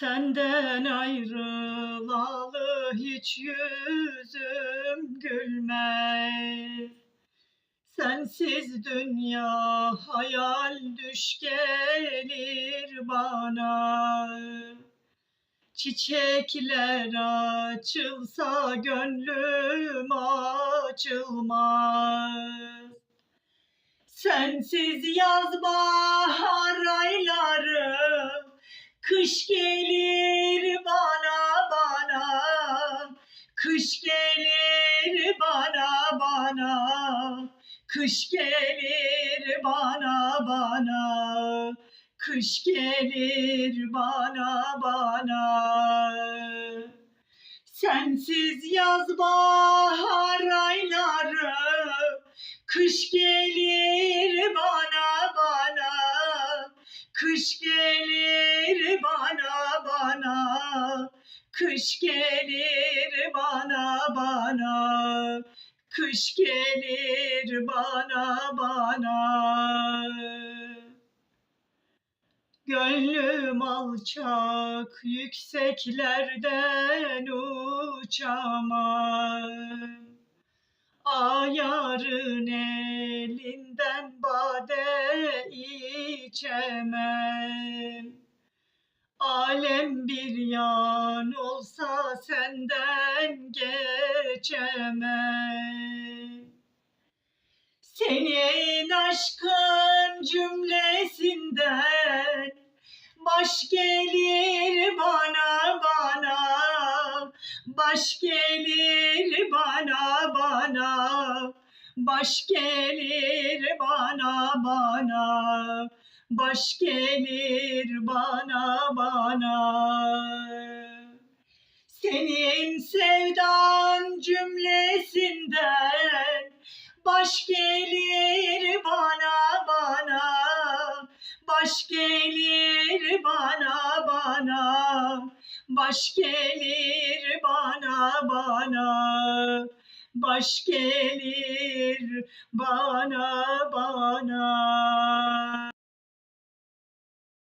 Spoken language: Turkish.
Senden ayrılalı hiç yüzüm gülmez. Sensiz dünya hayal düş gelir bana. Çiçekler açılsa gönlüm açılmaz. Sensiz yaz bahar ayları Kış gelir bana bana. Kış gelir bana bana. Kış gelir bana bana. Kış gelir bana bana. Sensiz yaz bahar ayları. Kış gelir bana bana. Kış gelir Kış gelir bana bana. Kış gelir bana bana. Gönlüm alçak yükseklerden uçamam. Ayarın elinden bade içemem Alem bir yan olsa senden geçemem. Senin aşkın cümlesinden Baş gelir bana bana Baş gelir bana Baş gelir bana bana. Baş gelir bana bana. Senin sevdan cümlesinden Baş gelir bana bana. Baş bana bana. Baş gelir bana bana. Baş gelir bana bana